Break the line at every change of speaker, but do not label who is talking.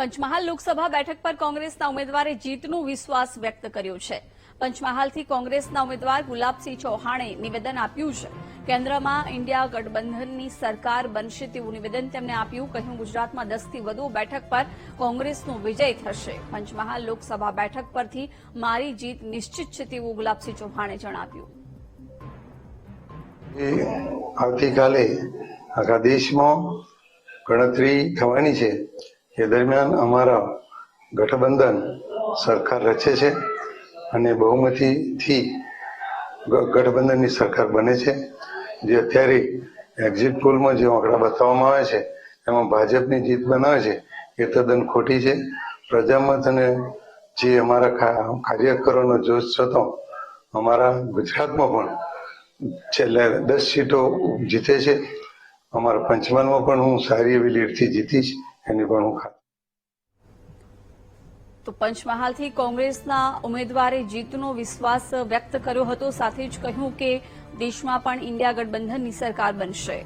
પંચમહાલ લોકસભા બેઠક પર કોંગ્રેસના ઉમેદવારે જીતનો વિશ્વાસ વ્યક્ત કર્યો છે. પંચમહાલથી કોંગ્રેસના ઉમેદવાર ગુલાબસિંહ ચૌહાણે નિવેદન આપ્યું છે. કેન્દ્રમાં ઇન્ડિયા ગઠબંધનની સરકાર બનશે તેવું નિવેદન તેમણે આપ્યું, કહ્યું ગુજરાતમાં દસથી વધુ બેઠક પર કોંગ્રેસનો વિજય થશે. પંચમહાલ લોકસભા બેઠક પરથી મારી જીત નિશ્ચિત છે તેવું ગુલાબસિંહ ચૌહાણે જણાવ્યું.
આવતીકાલે આખા દેશમાં ગણતરી થવાની છે. એ દરમિયાન અમારા ગઠબંધન સરકાર રચે છે અને બહુમતીથી ગઠબંધનની સરકાર બને છે. જે અત્યારે એક્ઝિટ પોલમાં જે આંકડા બતાવવામાં આવે છે, એમાં ભાજપની જીત બનાવે છે, એ તદ્દન ખોટી છે. પ્રજામત અને જે અમારા કાર્યકરોનો જોશ હતો, અમારા ગુજરાતમાં પણ છેલ્લે દસ સીટો જીતે છે. અમારા પંચમહાલમાં પણ હું સારી એવી લીડથી જીતીશ. એની પણ હું
તો પંચમહાલથી કોંગ્રેસના ઉમેદવારે જીતનો વિશ્વાસ વ્યક્ત કર્યો હતો. સાથે જ કહ્યું કે દેશમાં પણ ઇન્ડિયા ગઠબંધનની સરકાર બનશે.